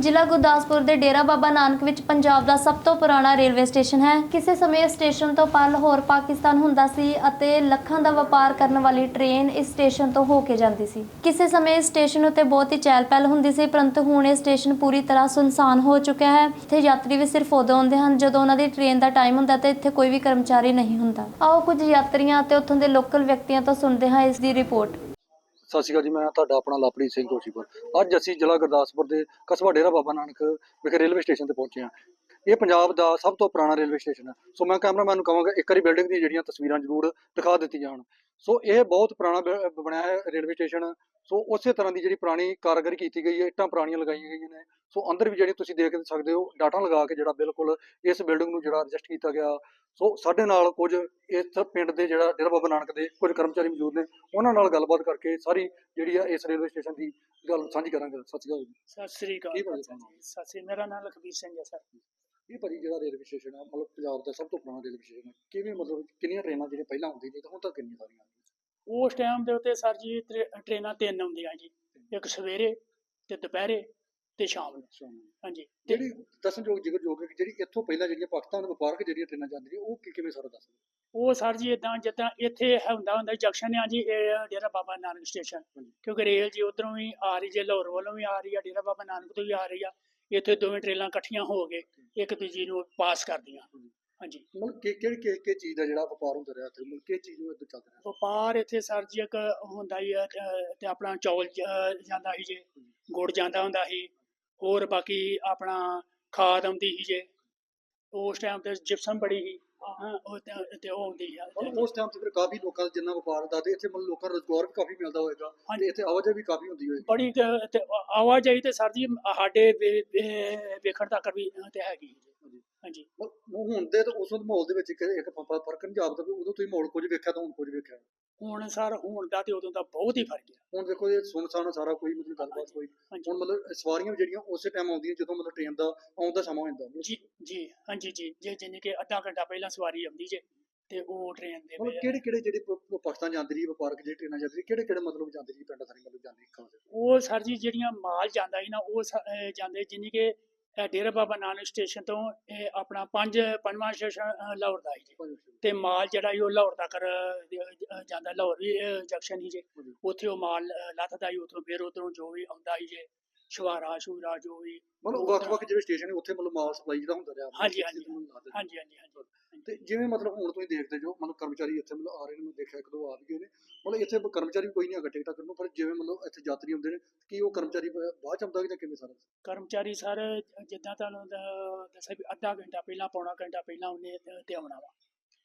ਜ਼ਿਲ੍ਹਾ ਗੁਰਦਾਸਪੁਰ ਦੇ ਡੇਰਾ ਬਾਬਾ ਨਾਨਕ ਵਿੱਚ ਪੰਜਾਬ ਦਾ ਸਭ ਤੋਂ ਪੁਰਾਣਾ ਰੇਲਵੇ ਸਟੇਸ਼ਨ ਹੈ। ਕਿਸੇ ਸਮੇਂ ਇਸ ਸਟੇਸ਼ਨ ਤੋਂ ਪਾਰ ਲਾਹੌਰ ਪਾਕਿਸਤਾਨ ਹੁੰਦਾ ਸੀ ਅਤੇ ਲੱਖਾਂ ਦਾ ਵਪਾਰ ਕਰਨ ਵਾਲੀ ਟ੍ਰੇਨ ਇਸ ਸਟੇਸ਼ਨ ਤੋਂ ਹੋ ਕੇ ਜਾਂਦੀ ਸੀ। ਕਿਸੇ ਸਮੇਂ ਇਸ ਸਟੇਸ਼ਨ ਉੱਤੇ ਬਹੁਤ ਹੀ ਚਹਿਲ ਪਹਿਲ ਹੁੰਦੀ ਸੀ, ਪਰੰਤੂ ਹੁਣ ਇਹ ਸਟੇਸ਼ਨ ਪੂਰੀ ਤਰ੍ਹਾਂ ਸੁਨਸਾਨ ਹੋ ਚੁੱਕਿਆ ਹੈ। ਇੱਥੇ ਯਾਤਰੀ ਵੀ ਸਿਰਫ ਉਦੋਂ ਆਉਂਦੇ ਹਨ ਜਦੋਂ ਉਹਨਾਂ ਦੀ ਟ੍ਰੇਨ ਦਾ ਟਾਈਮ ਹੁੰਦਾ ਤੇ ਇੱਥੇ ਕੋਈ ਵੀ ਕਰਮਚਾਰੀ ਨਹੀਂ ਹੁੰਦਾ। ਆਓ ਕੁਝ ਯਾਤਰੀਆਂ ਅਤੇ ਉੱਥੋਂ ਦੇ ਲੋਕਲ ਵਿਅਕਤੀਆਂ ਤੋਂ ਸੁਣਦੇ ਹਾਂ ਇਸ ਦੀ ਰਿਪੋਰਟ। ਸਤਿ ਸ਼੍ਰੀ ਅਕਾਲ ਜੀ, ਮੈਂ ਤੁਹਾਡਾ ਆਪਣਾ ਲਵਪ੍ਰੀਤ ਸਿੰਘ ਕੋਸ਼ੀਪੁਰ ਅੱਜ ਅਸੀਂ ਜ਼ਿਲ੍ਹਾ ਗੁਰਦਾਸਪੁਰ ਦੇ ਕਸਬਾ ਡੇਰਾ ਬਾਬਾ ਨਾਨਕ ਵਿਖੇ ਰੇਲਵੇ ਸਟੇਸ਼ਨ ਤੇ ਪਹੁੰਚੇ ਹਾਂ। ਇਹ ਪੰਜਾਬ ਦਾ ਸਭ ਤੋਂ ਪੁਰਾਣਾ ਰੇਲਵੇ ਸਟੇਸ਼ਨ ਹੈ। ਸੋ ਮੈਂ ਕੈਮਰਾਮੈਨ ਨੂੰ ਕਹਾਂਗਾ, ਇੱਕ ਵਾਰੀ ਬਿਲਡਿੰਗ ਦੀਆਂ ਜਿਹੜੀਆਂ ਤਸਵੀਰਾਂ ਜ਼ਰੂਰ ਦਿਖਾ ਦਿੱਤੀ ਜਾਣ ਸੋ ਇਹ ਬਹੁਤ ਪੁਰਾਣਾ ਬਣਿਆ ਹੈ ਰੇਲਵੇ ਸਟੇਸ਼ਨ। ਸੋ ਉਸੇ ਤਰ੍ਹਾਂ ਦੀ ਜਿਹੜੀ ਪੁਰਾਣੀ ਕਾਰਗਰੀ ਕੀਤੀ ਗਈ ਹੈ ਇੱਟਾਂ ਪੁਰਾਣੀਆਂ ਲਗਾਈਆਂ ਗਈਆਂ ਨੇ। ਸੋ ਅੰਦਰ ਵੀ ਜਿਹੜੀ ਤੁਸੀਂ ਦੇਖ ਸਕਦੇ ਹੋ ਡਾਟਾ ਲਗਾ ਕੇ ਜਿਹੜਾ ਬਿਲਕੁਲ ਇਸ ਬਿਲਡਿੰਗ ਨੂੰ ਜਿਹੜਾ ਐਡਜਸਟ ਕੀਤਾ ਗਿਆ। ਸੋ ਸਾਡੇ ਨਾਲ ਕੁਝ ਇਸ ਪਿੰਡ ਦੇ ਜਿਹੜਾ ਡੇਰਾ ਬਾਬਾ ਨਾਨਕ ਦੇ ਕੁਝ ਕਰਮਚਾਰੀ ਮੌਜੂਦ ਨੇ ਉਹਨਾਂ ਨਾਲ ਗੱਲਬਾਤ ਕਰਕੇ ਸਾਰੀ ਜਿਹੜੀ ਆ ਇਸ ਰੇਲਵੇ ਸਟੇਸ਼ਨ ਦੀ ਗੱਲ ਸਾਂਝੀ ਕਰਾਂਗੇ। ਸਤਿ ਸ਼੍ਰੀ ਅਕਾਲ ਜੀ। ਸਤਿ ਸ੍ਰੀ ਅਕਾਲ ਸਤਿ ਸ੍ਰੀ ਮੇਰਾ ਨਾਮ ਲਖਬੀਰ ਸਿੰਘ ਹੈ ਸਰ। ਇਹ ਭਾਜੀ ਜਿਹੜਾ ਰੇਲਵੇ ਸਟੇਸ਼ਨ ਆ ਮਤਲਬ ਪੰਜਾਬ ਦਾ ਸਭ ਤੋਂ ਪੁਰਾਣਾ ਰੇਲਵੇ ਸਟੇਸ਼ਨ ਹੈ ਕਿਵੇਂ ਮਤਲਬ ਕਿੰਨੀਆਂ ਟ੍ਰੇਨਾਂ ਜਿਹੜੀਆਂ ਪਹਿਲਾਂ ਹੁੰਦੀਆਂ ਸੀ ਤੇ ਹੁਣ ਤੱਕ ਕਿੰਨੀਆਂ ਸਾਰੀਆਂ ਉਸ ਟਾਈਮ ਦੇ ਉੱਤੇ ਸਰ ਜੀ ਟਰੇ- ਟ੍ਰੇਨਾਂ ਤਿੰਨ ਆਉਂਦੀਆਂ ਜੀ। ਇੱਕ ਸਵੇਰੇ ਤੇ ਦੁਪਹਿਰੇ ਤੇ ਸ਼ਾਮ ਨੂੰ। ਹਾਂਜੀ। ਜਿਹੜੀ ਦੱਸਣਯੋਗ ਜ਼ਿਕਰਯੋਗ ਹੈ ਕਿ ਜਿਹੜੀ ਇੱਥੋਂ ਪਹਿਲਾਂ ਜਿਹੜੀਆਂ ਪਾਕਿਸਤਾਨ ਵਪਾਰਕ ਜਿਹੜੀਆਂ ਟ੍ਰੇਨਾਂ ਜਾਂਦੀਆਂ ਉਹ ਕਿ- ਕਿਵੇਂ ਸਾਰਾ ਦੱਸ ਉਹ ਸਰ ਜੀ ਇਦਾਂ ਜਿੱਦਾਂ ਇੱਥੇ ਹੁੰਦਾ ਹੁੰਦਾ ਜੰਕਸ਼ਨ ਆ ਜੀ ਇਹ ਡੇਰਾ ਬਾਬਾ ਨਾਨਕ ਸਟੇਸ਼ਨ। ਕਿਉਂਕਿ ਰੇਲ ਜੀ ਉਧਰੋਂ ਵੀ ਆ ਰਹੀ ਜੇ ਲਾਹੌਰ ਵੱਲੋਂ ਵੀ ਆ ਰਹੀ ਆ ਡੇਰਾ ਬਾਬਾ ਨਾਨਕ ਤੋਂ ਵੀ ਆ ਰਹੀ ਆ। ਇੱਥੇ ਦੋਵੇਂ ਟ੍ਰੇਨਾਂ ਇਕੱਠੀਆਂ ਹੋ ਕੇ ਇੱਕ ਦੂਜੀ ਨੂੰ ਪਾਸ ਕਰਦੀਆਂ। ਹਾਂਜੀ। ਮਤਲਬ ਕਿ ਕਿਹੜੀ ਕਿ ਕਿ ਚੀਜ਼ ਦਾ ਜਿਹੜਾ ਵਪਾਰ ਹੁੰਦਾ ਰਿਹਾ ਇੱਥੇ? ਮਤਲਬ ਕਿਹ ਚੀਜ਼ ਨੂੰ ਇੱਥੇ ਚੱਲ ਰਿਹਾ? ਵਪਾਰ ਇੱਥੇ ਸਰ ਜੀ ਇੱਕ ਹੁੰਦਾ ਹੀ ਆ ਤੇ ਆਪਣਾ ਚੌਲ ਜਾਂਦਾ ਸੀ ਜੇ ਗੁੜ ਜਾਂਦਾ ਹੁੰਦਾ ਸੀ ਹੋਰ ਬਾਕੀ ਆਪਣਾ ਖਾਦ ਆਉਂਦੀ ਸੀ ਜੇ। ਉਸ ਟਾਈਮ ਤੇ ਜਿਪਸਮ ਬੜੀ ਸੀ ਹਾਂ ਉਹ ਤੇ ਤੇ ਉਹ ਆਉਂਦੀ ਆ। ਮਤਲਬ ਉਸ ਟਾਈਮ ਤੇ ਫਿਰ ਕਾਫੀ ਲੋਕਾਂ ਦਾ ਜਿੰਨਾ ਵਪਾਰ ਦਾ ਤੇ ਇੱਥੇ ਮਤਲਬ ਲੋਕਾਂ ਨੂੰ ਰੋਜ਼ਗਾਰ ਵੀ ਕਾਫੀ ਮਿਲਦਾ ਹਾਂਜੀ। ਤੇ ਇੱਥੇ ਆਵਾਜਾਈ ਵੀ ਕਾਫੀ ਹੁੰਦੀ ਹੋਏਗੀ। ਬੜੀ ਕੁ ਤੇ ਆਵਾਜਾਈ ਤੇ ਸਰ ਜੀ ਸਾਡੇ ਵੇ- ਵੇ- ਵੇਖਣ ਤੱਕ ਵੀ ਤੇ ਹੈਗੀ। ਹਾਂਜੀ। ਹਾਂਜੀ। ਮਤਲਬ ਹੁਣ ਦੇ ਤੇ ਉਸ ਵਕਤ ਮਾਹੌਲ ਦੇ ਵਿੱਚ ਇੱਕ ਇੱਕ ਫ- ਫ- ਫ਼ਰਕ ਨਹੀਂ ਜਾਪਦਾ ਵੀ ਉਦੋਂ ਤੁਸੀਂ ਮਾਹੌਲ ਕੁਝ ਵੇਖਿਆ ਤਾਂ ਹੁਣ ਕੁਝ ਵੇਖਿਆ। ਹੁਣ ਸਰ ਹੁਣ ਦਾ ਤੇ ਉਦੋਂ ਦਾ ਬਹੁਤ ਹੀ ਫ਼ਰਕ ਹੈ ਹੁਣ ਦੇਖੋ ਇਹ ਸੁਨਸਾਨ ਸਾਰਾ ਕੋਈ ਮਤਲਬ ਗੱਲਬਾਤ ਕੋਈ। ਹਾਂਜੀ। ਹੁਣ ਮਤਲਬ ਸਵਾਰੀਆਂ ਵੀ ਜਿਹੜੀਆਂ ਉਸੇ ਟਾਈਮ ਆਉਂਦੀਆਂ ਜਦੋਂ ਮਤਲਬ ਟ੍ਰੇਨ ਦਾ ਆਉਣ ਦਾ ਸਮਾਂ ਹੁੰਦਾ। ਜੀ ਜੀ ਹਾਂਜੀ ਜੀ ਜੇ ਜਿੰਨੇ ਕਿ ਅੱਧਾ ਘੰਟਾ ਪਹਿਲਾਂ ਸਵਾਰੀ ਆਉਂਦੀ ਜੇ ਤੇ ਉਹ ਟ੍ਰੇਨ ਦੇ ਵਿੱਚ। ਕਿਹੜੇ ਕਿਹੜੇ ਜਿਹੜੇ ਪ- ਪ- ਪਾਕਿਸਤਾਨ ਜਾਂਦੀ ਰਹੀ ਵਪਾਰਕ ਜਿਹੜੀ ਟ੍ਰੇਨਾਂ ਜਾਂਦੀ ਰਹੀ ਕਿਹੜੇ ਕਿਹੜੇ ਮਤਲਬ ਜਾਂਦੀ ਰਹੀ ਪਿੰਡਾਂ ਸਾਰੀ ਮਤਲਬ ਜਾਂਦੀ ਖਾਸ ਉਹ ਸਰ ਜੀ ਜਿਹੜੀਆਂ ਮਾਲ ਜਾਂਦਾ ਸੀ ਨਾ ਉਹ ਸ- ਅਹ ਜਾਂਦੇ ਜਿੰਨੀ ਕਿ ਅਹ ਡੇਰਾ ਬਾਬਾ ਨਾਨਕ ਸਟੇਸ਼ਨ ਤੋਂ ਇਹ ਆਪਣਾ ਪੰਜ ਪੰਜਵਾਂ ਸਟੇਸ਼ਨ ਲਾਹੌਰ ਦਾ ਸੀ ਜੀ। ਤੇ ਮਾਲ ਜਿਹੜਾ ਉਹ ਲਾਹੌਰ ਤੱਕ ਅਹ, ਜਾਂਦਾ ਲਾਹੌਰ ਵੀ ਜੰਕਸ਼ਨ ਸੀ ਜੇ। ਉੱਥੇ ਉਹ ਮਾਲ ਲੱਥਦਾ ਸੀ ਉੱਥੋਂ ਫਿਰ ਉਧਰੋਂ ਜੋ ਵੀ ਆਉਂਦਾ ਸੀ ਜੇ ਸ਼ਵਾਰਾ ਸ਼ੂਰਾ ਜੋ ਵੀ। ਮਤਲਬ ਵੱਖ-ਵੱਖ ਜਿਹੜੇ ਸਟੇਸ਼ਨ ਨੇ ਉੱਥੇ ਮਤਲਬ ਮਾਲ ਸਪਲਾਈ ਜਿਹੜਾ ਹੁੰਦਾ ਰਿਹਾ। ਹਾਂਜੀ। ਹਾਂਜੀ ਹਾਂਜੀ ਹਾਂਜੀ। ਤੇ ਜਿਵੇਂ ਮਤਲਬ ਹੁਣ ਤੁਸੀਂ ਦੇਖਦੇ ਜੋ ਮਤਲਬ ਕਰਮਚਾਰੀ ਇੱਥੇ ਮਤਲਬ ਆ ਰਹੇ ਨੇ ਮੈਂ ਦੇਖਿਆ ਇੱਕ ਦੋ ਆ ਵੀ ਗਏ ਨੇ। ਮਤਲਬ ਇੱਥੇ ਕਰਮਚਾਰੀ ਕੋਈ ਨਹੀਂ ਹੈਗਾ ਟਿਕਟਾਂ ਕਰਨ ਨੂੰ ਪਰ ਜਿਵੇਂ ਮਤਲਬ ਇੱਥੇ ਯਾਤਰੀ ਹੁੰਦੇ ਨੇ ਕੀ ਉਹ ਕਰਮਚਾਰੀ ਬਾਅਦ ਚ ਆਉਂਦਾ ਕਿ ਜਾਂ ਕਿਵੇਂ ਸਾਰਾ? ਕਰਮਚਾਰੀ ਸਰ ਜਿੱਦਾਂ ਤੁਹਾਨੂੰ ਦੱਸਿਆ ਵੀ ਅੱਧਾ ਘੰਟਾ ਪਹਿਲਾਂ ਪੌਣਾ ਘੰਟਾ ਪਹਿਲਾਂ ਉਹਨੇ ਤੇ- ਆਉਣਾ ਵਾ।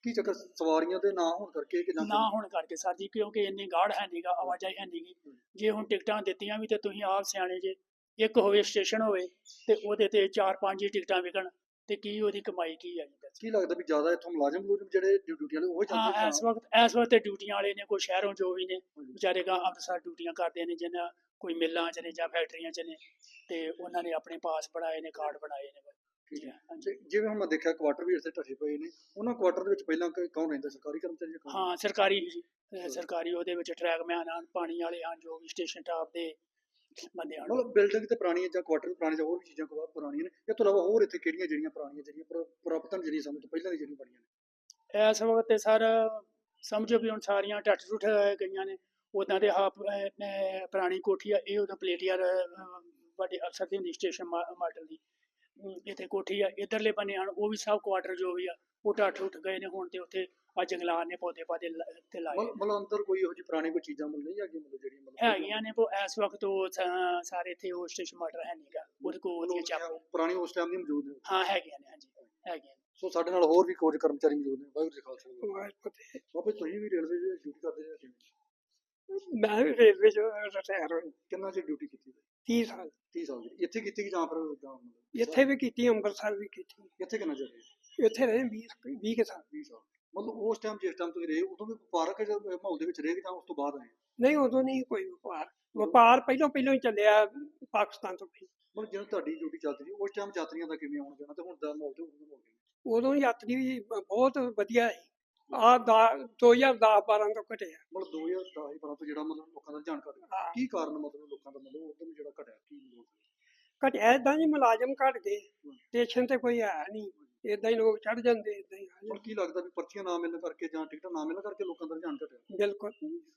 ਕੀ ਚੱਕਰ? ਸਵਾਰੀਆਂ ਦੇ ਨਾ ਹੋਣ ਕਰਕੇ ਕਿ ਨਾ ਹੋਣ ਕਰਕੇ ਸਰ ਜੀ ਕਿਉਂਕਿ ਇੰਨੀ ਗਾੜ ਹੈ ਨਹੀਂਗਾ ਆਵਾਜਾਈ ਹੈ ਨਹੀਂਗੀ ਜੇ ਹੁਣ ਟਿਕਟਾਂ ਦਿੱਤੀਆਂ ਵੀ ਤੇ ਤੁਸੀਂ ਆਪ ਸਿਆਣੇ ਜੇ ਇੱਕ ਹੋਵੇ ਸਟੇਸ਼ਨ ਹੋਵੇ ਤੇ ਉਹਦੇ ਤੇ ਚਾਰ ਪੰਜ ਹੀ ਟਿਕਟਾਂ ਵਿਕਣ। ਤੇ ਕੀ ਉਹਦੀ ਕਮਾਈ ਕੀ ਜੀ ਦੱਸੋ? ਕੀ ਲੱਗਦਾ ਵੀ ਜ਼ਿਆਦਾ ਇੱਥੋਂ ਮੁਲਾਜ਼ਮ ਮੁਲਾਜ਼ਮ ਜਿਹੜੇ ਡਿਊਟੀ ਵਾਲੇ ਉਹ ਜਾਂਦੇ ਹਾਂ ਇਸ ਵਕਤ ਇਸ ਵਕਤ ਤੇ ਡਿਊਟੀਆਂ ਵਾਲੇ ਨੇ ਕੋਈ ਸ਼ਹਿਰੋਂ ਜੋ ਵੀ ਨੇ ਵਿਚਾਰੇ ਗਾ ਅੰਮ੍ਰਿਤਸਰ ਡਿਊਟੀਆਂ ਕਰਦੇ ਨੇ ਜਿਨ੍ਹਾਂ ਕੋਈ ਮਿੱਲਾਂ ਚ ਨੇ ਜਾਂ ਫੈਕਟਰੀਆਂ ਚ ਨੇ ਤੇ ਉਹਨਾਂ ਨੇ ਆਪਣੇ ਪਾਸ ਬਣਾਏ ਨੇ ਕਾਰਡ ਬਣਾਏ ਨੇ ਠੀਕ ਹੈ। ਜਿਵੇਂ ਹੁਣ ਮੈਂ ਦੇਖਿਆ ਕੁਆਟਰ ਵੀ ਇੱਥੇ ਢੱਠੇ ਪਏ ਨੇ ਉਹਨਾਂ ਕੁਆਟਰ ਦੇ ਵਿੱਚ ਪਹਿਲਾਂ ਕੌਣ ਰਹਿੰਦਾ ਸਰਕਾਰੀ ਕਰਮਚਾਰੀ ਜਾਂ? ਹਾਂ ਸਰਕਾਰੀ ਸਰਕਾਰੀ ਉਹਦੇ ਵਿੱਚ ਟਰੈਕਮੈਨ ਹਨ ਪਾਣੀ ਵਾਲੇ ਹਨ ਜੋ ਵੀ ਸਟੇਸ਼ਨ ਟਾਪ ਦੇ ਹਨ ਮਤਲਬ ਬਿਲਡਿੰਗ ਤੇ ਪੁਰਾਣੀ ਹੈ ਜਾਂ ਕੁਆਟਰ ਪੁਰਾਣੇ ਜਾਂ ਹੋਰ ਵੀ ਚੀਜ਼ਾਂ ਕੋ ਪੁਰਾਣੀਆਂ ਨੇ ਇਹ ਤੋਂ ਇਲਾਵਾ ਹੋਰ ਇੱਥੇ ਕਿਹੜੀਆਂ ਜਿਹੜੀਆਂ ਪੁਰਾਣੀਆਂ ਜਿਹੜੀਆਂ ਪੁਰਾ- ਪੁਰਾਤਨ ਜਿਹੜੀਆਂ ਸਮੇਂ ਤੋਂ ਪਹਿਲਾਂ ਦੀ ਜਿਹੜੀਆਂ ਬਣੀਆਂ ਨੇ? ਇਸ ਵਕਤ ਤੇ ਸਰ ਸਮਝੋ ਵੀ ਹੁਣ ਸਾਰੀਆਂ ਟੱਟ ਟੁੱਟ ਗਈਆਂ ਨੇ। ਉਦਾਂ ਦੇ ਆਪ ਪੁਰਾਣੀ ਕੋਠੀ ਆ ਇਹ ਉਦੋਂ ਪਲੇਟੀਅਰ ਵੱਡੇ ਅਫਸਰ ਦੀ ਹੁੰਦੀ ਸਟੇਸ਼ਨ ਮਾਡਲ ਦੀ। ਇੱਥੇ ਕੋਠੀ ਆ ਇਧਰਲੇ ਬੰਨੇ ਹਨ ਉਹ ਵੀ ਸਭ ਕੁਆਟਰ ਜੋ ਵੀ ਆ ਉਹ ਟੱਟ ਗਏ ਨੇ ਹੁਣ ਤੇ ਉੱਥੇ ਆ ਜੰਗਲਾਤ ਨੇ ਪੌਦੇ ਪਾਦੇ ਤੇ ਲਾਏ ਮਤਲਬ ਮਤਲਬ ਅੰਦਰ ਕੋਈ ਇਹੋ ਜਿਹੀ ਪੁਰਾਣੀ ਕੋਈ ਚੀਜ਼ਾਂ ਮਤਲਬ ਨਹੀਂ ਹੈਗੀਆਂ ਮਤਲਬ ਜਿਹੜੀਆਂ ਮਤਲਬ ਹੈਗੀਆਂ ਨੇ ਉਹ ਇਸ ਵਕਤ ਉਹ ਸਾਰੇ ਇੱਥੇ ਉਹ ਸਟੇਸ਼ਨ ਮਾਡਲ ਹੈ ਨਹੀਂਗਾ ਉਹਦੇ ਕੋਲ ਉਹਦੀਆਂ ਚਾਪਾਂ ਪੁਰਾਣੀ ਉਸ ਟਾਈਮ ਦੀ ਮੌਜੂਦ ਨੇ। ਹਾਂ ਹੈਗੀਆਂ ਨੇ ਹਾਂਜੀ ਹੈਗੀਆਂ। ਸੋ ਸਾਡੇ ਨਾਲ ਹੋਰ ਵੀ ਕੁਝ ਕਰਮਚਾਰੀ ਮੌਜੂਦ ਨੇ ਵਾਹਿਗੁਰੂ ਜੀ ਖਾਲਸਾ। ਬਾਬਾ ਤੁਸੀਂ ਵੀ ਰੇਲਵੇ ਦੀ ਡਿਊਟੀ ਕਰਦੇ ਕਿਵੇਂ? ਮੈਂ ਵੀ ਰੇਲਵੇ ਚ ਰਿਟਾਇਰ ਹੋਈ ਕਿੰਨਾ ਚਿਰ ਡਿਊਟੀ ਕੀਤੀ? 30 ਸਾਲ। 30 ਸਾਲ ਦੀ। ਇੱਥੇ ਕੀਤੀ ਕਿ ਜਾਂ ਫਿਰ ਜਾਂ ਮਤਲਬ ਇੱਥੇ ਵੀ ਕੀਤੀ ਅੰਮ੍ਰਿਤਸਰ ਵੀ ਕੀਤੀ। ਇੱਥੇ ਕਿੰਨਾ ਚਿਰ ਰਹੇ? ਇੱਥੇ ਰਹੇ 20 20 ਕੇ ਸਾਲ। 20 ਸਾਲ। ਮਤਲਬ ਉਸ ਟਾਈਮ ਜਿਸ ਟਾਈਮ ਤੁਸੀਂ ਰਹੇ ਉਦੋਂ ਵੀ ਵਪਾਰਕ ਮਾਹੌਲ ਦੇ ਵਿੱਚ ਰਹੇ ਜਾਂ ਉਸ ਤੋਂ ਬਾਅਦ ਆਏ? ਨਹੀਂ ਉਦੋਂ ਨਹੀਂ ਕੋਈ ਵਪਾਰ। ਵਪਾਰ ਪਹਿਲਾਂ ਪਹਿਲਾਂ ਹੀ ਚੱਲਿਆ ਪਾਕਿਸਤਾਨ ਤੋਂ ਪਹਿਲਾਂ। ਮਤਲਬ ਜਦੋਂ ਤੁਹਾਡੀ ਡਿਊਟੀ ਚੱਲਦੀ ਸੀ ਉਸ ਟਾਈਮ ਯਾਤਰੀਆਂ ਦਾ ਕਿਵੇਂ ਆਉਣਾ ਜਾਣਾ ਤੇ ਹੁਣ ਦਾ ਮਾਹੌਲ ਤੇ ਉਦੋਂ? ਉਦੋਂ ਯਾਤਰੀ ਬਹੁਤ ਵਧੀਆ ਹੈ ਆ 2010 12 ਤੋਂ ਘਟਿਆ। ਮਤਲਬ 2010 ਹੀ ਤੋਂ ਜਿਹੜਾ ਮਤਲਬ ਲੋਕਾਂ ਦਾ ਜਾਣਕਾਰੀ ਹਾਂ। ਕੀ ਕਾਰਨ ਮਤਲਬ ਲੋਕਾਂ ਦਾ ਮਤਲਬ ਉਦੋਂ ਜਿਹੜਾ ਘਟਿਆ ਕੀ ਮਤਲਬ? ਘਟਿਆ ਇਦਾਂ ਜੀ ਮੁਲਾਜ਼ਮ ਘਟ ਗਏ। ਸਟੇਸ਼ਨ ਤੇ ਕੋਈ ਹੈ ਨਹੀਂ। ਇਦਾਂ ਹੀ ਲੋਕ ਚੜ ਜਾਂਦੇ ਇਦਾਂ ਹੀ ਆ ਹੁਣ ਕੀ ਲੱਗਦਾ ਵੀ ਪਰਚੀਆਂ ਨਾ ਮਿਲਣ ਕਰਕੇ ਜਾਂ ਟਿਕਟਾਂ ਨਾ ਮਿਲਣ ਕਰਕੇ ਲੋਕਾਂ ਦਾ ਰੁਝਾਨ ਘਟਿਆ? ਜਾਂਦੇ। ਬਿਲਕੁਲ।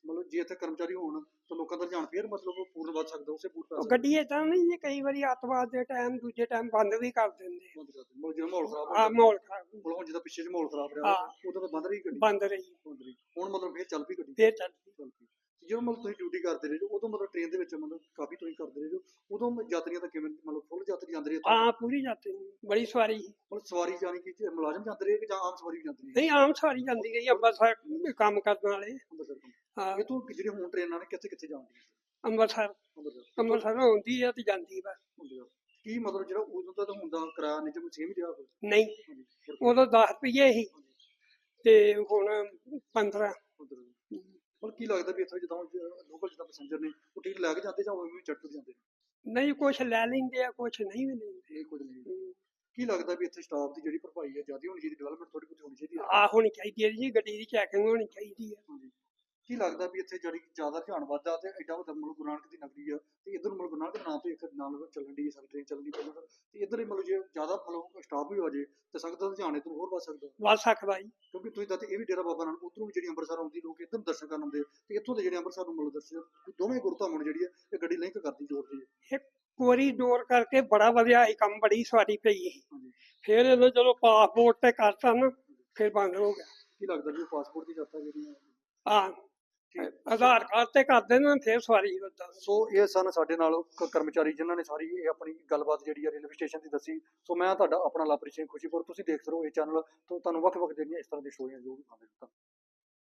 ਮਤਲਬ ਜੇ ਇੱਥੇ ਕਰਮਚਾਰੀ ਹੋਣ ਤਾਂ ਲੋਕਾਂ ਦਾ ਰੁਝਾਨ ਫੇਰ ਮਤਲਬ ਪੂਰਨ ਵੱਧ ਸਕਦਾ ਉਸੇ ਪੂਰ ਉਹ ਗੱਡੀ ਇਦਾਂ ਨਹੀਂ ਜੀ ਕਈ ਵਾਰੀ ਅੱਤਵਾਦ ਦੇ ਟਾਈਮ ਦੂਜੇ ਟਾਈਮ ਬੰਦ ਵੀ ਕਰ ਦਿੰਦੇ ਬੰਦ ਕਰ ਦਿੰਦੇ। ਮਤਲਬ ਜਿਹੜਾ ਮਾਹੌਲ ਖਰਾਬ ਆ ਮਾਹੌਲ ਖਰਾਬ। ਹੁਣ ਜਿਹਦਾ ਪਿੱਛੇ ਜਿਹੇ ਮਾਹੌਲ ਖਰਾਬ ਰਿਹਾ ਹਾਂ। ਉਦੋਂ ਤਾਂ ਬੰਦ ਰਹੀ ਗੱਡੀ? ਬੰਦ ਰਹੀ। ਬੰਦ ਰਹੀ। ਹੁਣ ਮਤਲਬ ਫੇਰ ਚੱਲ ਪਈ ਗੱਡੀ। ਫੇਰ ਚੱਲ ਪਈ। ਚੱਲ ਪਈ। ਜਦੋਂ ਮਤਲਬ ਤੁਸੀਂ ਡਿਊਟੀ ਕਰਦੇ ਰਹੇ ਜੋ ਉਦੋਂ ਮਤਲਬ ਟ੍ਰੇਨ ਦੇ ਵਿੱਚ ਮਤਲਬ ਕਾਫੀ ਤੁਸੀਂ ਕਰਦੇ ਰਹੇ ਜੋ ਉਦੋਂ ਯਾਤਰੀਆਂ ਦਾ ਕਿਵੇਂ ਜਾਂਦੇ ਰਹੇ ਹਾਂ ਪੂਰੀ ਜਾਂਦੀ ਬੜੀ ਸਵਾਰੀ। ਸੀ। ਮਤਲਬ ਸਵਾਰੀ ਜਾਣੀ ਕਿ ਮੁਲਾਜ਼ਮ ਜਾਂਦੇ ਰਹੇ ਕਿ ਜਾਂ ਆਮ ਸਵਾਰੀ ਵੀ ਜਾਂਦੀ ਰਹੀ? ਨਹੀਂ ਆਮ ਸਵਾਰੀ ਜਾਂਦੀ ਗਈ ਅੰਮ੍ਰਿਤਸਰ ਕੰਮ ਕਰਨ ਵਾਲੇ। ਅੰਮ੍ਰਿਤਸਰ ਤੋਂ ਹਾਂ। ਇਹ ਤੋਂ ਜਿਹੜੇ ਹੁਣ ਟ੍ਰੇਨਾਂ ਨੇ ਕਿੱਥੇ ਕਿੱਥੇ ਜਾਂਦੀਆਂ ਅੰਮ੍ਰਿਤਸਰ ਅੰਮ੍ਰਿਤਸਰ ਅੰਮ੍ਰਿਤਸਰ ਆਉਂਦੀ ਆ ਤੇ ਜਾਂਦੀ ਅੰਮ੍ਰਿਤਸਰ ਕੀ ਮਤਲਬ ਜਿਹੜਾ ਉਦੋਂ ਦਾ ਤਾਂ ਹੁੰਦਾ ਕਿਰਾਇਆ ਨਿਜਮ ਸੇਮ ਹੀ ਰਿਹਾ ਕੋਈ ਨਹੀਂ ਉਦੋਂ 10 ਰੁਪਏ ਸੀ। ਤੇ ਹੁਣ 15 ਅੰਦਰ ਹੁਣ ਕੀ ਲੱਗਦਾ ਵੀ ਇੱਥੇ ਜਦੋਂ ਲੋਕਲ ਜਿੱਦਾਂ ਪੈਸੇਂਜਰ ਨੇ ਉਹ ਟਿਕਟ ਲੈ ਕੇ ਜਾਂਦੇ ਜਾਂ ਉਹ ਵੀ ਕੇ ਜਾਂਦੇ ਨੇ? ਨਹੀਂ ਕੁਛ ਲੈ ਲੈਂਦੇ ਆ ਕੁਛ ਨਹੀਂ ਵੀ ਲੈਂਦੇ। ਇਹ ਕੁਝ ਨਹੀਂ ਕੀ ਲੱਗਦਾ ਵੀ ਇੱਥੇ ਸਟਾਫ ਦੀ ਜਿਹੜੀ ਭਰਪਾਈ ਹੈ ਜ਼ਿਆਦਾ ਹੋਣੀ ਚਾਹੀਦੀ ਡਿਵੈਲਪਮੈਂਟ ਥੋੜੀ ਬਹੁਤੀ ਹੋਣੀ ਚਾਹੀਦੀ ਆ ਹੋਣੀ ਚਾਹੀਦੀ ਹੈ ਜੀ ਗੱਡੀ ਦੀ ਚੈਕਿੰਗ ਹੋਣੀ ਚਾਹੀਦੀ ਹੈ। ਕੀ ਲੱਗਦਾ ਵੀ ਇੱਥੇ ਜਿਹੜੀ ਜ਼ਿਆਦਾ ਧਿਆਨ ਵੱਧਦਾ ਤੇ ਐਡਾ ਵੱਡਾ ਮੁਲਕ ਗੁਰੂ ਨਾਨਕ ਦੀ ਨਗਰੀ ਆ ਤੇ ਇਧਰ ਮੁਲਕ ਗੁਰੂ ਨਾਨਕ ਦੇ ਨਾਂ ਤੇ ਇੱਕ ਨਾਲ ਚੱਲਣ ਦੀ ਸਾਡੀ ਟ੍ਰੇਨ ਚੱਲਣੀ ਪਹਿਲਾਂ ਤਾਂ ਇਧਰ ਹੀ ਮਤਲਬ ਜੇ ਜ਼ਿਆਦਾ ਮਤਲਬ ਸਟਾਫ ਵੀ ਹੋ ਜਾਏ ਤੇ ਸੰਗਤ ਦਾ ਧਿਆਨ ਇਧਰ ਹੋਰ ਵੱਧ ਸਕਦਾ। ਵੱਧ ਸਕਦਾ ਜੀ। ਕਿਉਂਕਿ ਤੁਸੀਂ ਤਾਂ ਇਹ ਵੀ ਡੇਰਾ ਬਾਬਾ ਨਾਨਕ ਉਧਰੋਂ ਵੀ ਜਿਹੜੀ ਅੰਮ੍ਰਿਤਸਰ ਆਉਂਦੀ ਲੋਕ ਇੱਧਰ ਦਰਸ਼ਨ ਕਰਨ ਆਉਂਦੇ ਤੇ ਇੱਥੋਂ ਦੇ ਜਿਹੜੇ ਅੰਮ੍ਰਿਤਸਰ ਨੂੰ ਮਤਲਬ ਦਰਸ਼ਨ ਦੋਵੇਂ ਗੁਰਧਾਮਾਂ ਜਿਹੜੀ ਹੈ ਇਹ ਗੱਡੀ ਲਿੰਕ ਕਰਦੀ ਇੱਕ ਕੋਰੀਡੋਰ ਕਰਕੇ ਬੜਾ ਵਧੀਆ ਕੰਮ ਬੜੀ ਸਵਾਰੀ ਪਈ ਫਿਰ ਇਹਨੂੰ ਚਲੋ ਪਾਸਪੋਰਟ ਤੇ ਕਰਤਾ ਨਾ ਫਿਰ ਬੰਦ ਹੋ ਗਿਆ। ਕੀ ਲੱਗਦਾ ਵੀ ਪਾਸਪੋਰਟ ਦੀ ਯਾਤਰਾ ਜਿਹੜੀ ਹੈ। ਆਧਾਰ ਕਾਰਡ ਤੇ ਕਰ ਦੇਣਾ ਫਿਰ ਸਵਾਰੀ ਵੱਧਾ ਸੋ ਇਹ ਸਨ ਸਾਡੇ ਨਾਲ ਕਰਮਚਾਰੀ ਜਿਨ੍ਹਾਂ ਨੇ ਸਾਰੀ ਇਹ ਆਪਣੀ ਗੱਲਬਾਤ ਜਿਹੜੀ ਹੈ ਰੇਲਵੇ ਸਟੇਸ਼ਨ ਦੀ ਦੱਸੀ। ਸੋ ਮੈਂ ਤੁਹਾਡਾ ਆਪਣਾ ਲਾਪਰੀ ਸਿੰਘ ਖੁਸ਼ੀਪੁਰ ਤੁਸੀਂ ਦੇਖਦੇ ਰਹੋ ਇਹ ਚੈਨਲ ਤੋਂ ਤੁਹਾਨੂੰ ਵੱਖ-ਵੱਖ ਜਿਹੜੀਆਂ ਇਸ ਤਰ੍ਹਾਂ ਦੀਆਂ ਸਟੋਰੀਆਂ ਜ਼ਰੂਰ ਦਿਖਾਉਂਦੇ ਹਾਂ